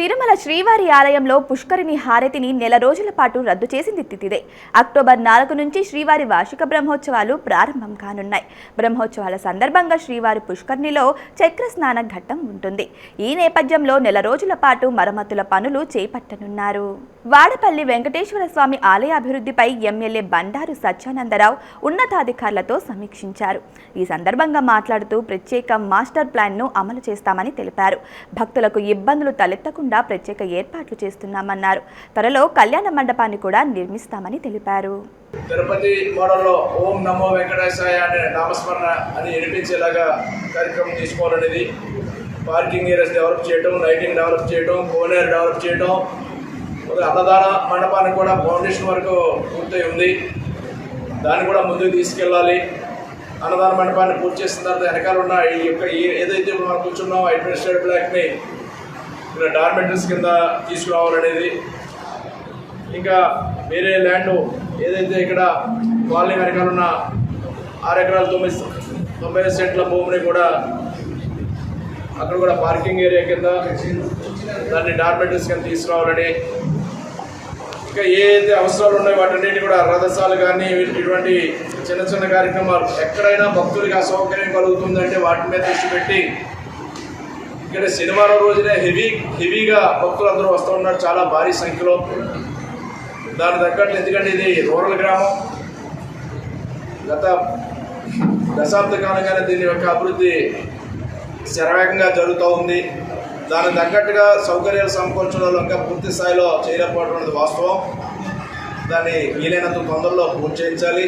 తిరుమల శ్రీవారి ఆలయంలో పుష్కరిణి హారతిని నెల రోజుల పాటు రద్దు చేసింది తిథిదే. అక్టోబర్ నాలుగు నుంచి శ్రీవారి వార్షిక బ్రహ్మోత్సవాలు ప్రారంభం కానున్నాయి. బ్రహ్మోత్సవాల సందర్భంగా శ్రీవారి పుష్కరిణిలో చక్ర స్నాన ఘట్టం ఉంటుంది. ఈ నేపథ్యంలో నెల రోజుల పాటు మరమ్మతుల పనులు చేపట్టనున్నారు. వాడపల్లి వెంకటేశ్వర స్వామి ఆలయ అభివృద్ధిపై ఎమ్మెల్యే బండారు సత్యానందరావు ఉన్నతాధికారులతో సమీక్షించారు. ఈ సందర్భంగా మాట్లాడుతూ ప్రత్యేక మాస్టర్ ప్లాన్ను అమలు చేస్తామని తెలిపారు. భక్తులకు ఇబ్బందులు తలెత్తకుండా ప్రత్యేక ఏర్పాట్లు చేస్తున్నామన్నారు. త్వరలో కళ్యాణ మండపాన్ని కూడా నిర్మిస్తామని తెలిపారు. తిరుపతి మోడల్లో ఓం నమో వెంకటేశాయ అనే నామస్మరణ అని వినిపించేలాగా కార్యక్రమం తీసుకోవాలనేది పార్కింగ్ ఏరియాస్ డెవలప్ చేయడం లైటింగ్ డెవలప్ చేయడం కోనేరు డెవలప్ చేయడం అన్నదాన మండపానికి కూడా ఫౌండేషన్ వరకు పూర్తయి ఉంది. దాన్ని కూడా ముందుకు తీసుకెళ్ళాలి. అన్నదాన మండపాన్ని పూర్తి చేసిన తర్వాత వెనకాల ఉన్న ఈ యొక్క ఈ- ఏదైతే మనం కూర్చున్నామో అడ్మినిస్ట్రేటివ్ బ్లాక్ని ఇక్కడ డార్మెంటరీస్ కింద తీసుకురావాలనేది. ఇంకా వేరే ల్యాండ్ ఏదైతే ఇక్కడ కాలనీ వెనకాల ఉన్న ఆరు ఎకరాల తొమ్మిది తొంభై ఐదు సెంట్ల భూమిని కూడా అక్కడ కూడా పార్కింగ్ ఏరియా కింద దాన్ని డార్మెంటరీస్ కింద తీసుకురావాలని ఇంకా ఏదైతే అవసరాలు ఉన్నాయో వాటన్నిటి కూడా రథసాలు కానీ ఇటువంటి చిన్న చిన్న కార్యక్రమాలు ఎక్కడైనా భక్తులకి అసౌకర్యం కలుగుతుందంటే వాటి మీద దృష్టి పెట్టి ఇక్కడ శనివారం రోజునే హెవీ హెవీగా భక్తులు అందరూ వస్తూ ఉన్నారు. చాలా భారీ సంఖ్యలో. దాని తగ్గట్టు ఎందుకంటే ఇది రూరల్ గ్రామం. గత దశాబ్ద కాలంగానే దీని యొక్క అభివృద్ధి శరవేగంగా జరుగుతూ ఉంది. దానికి తగ్గట్టుగా సౌకర్యాలు సమకూర్చడంలో ఇంకా పూర్తి స్థాయిలో చేయలేకపోవడం వాస్తవం. దాన్ని వీలైనంత తొందరలో పూర్తి చేయించాలి.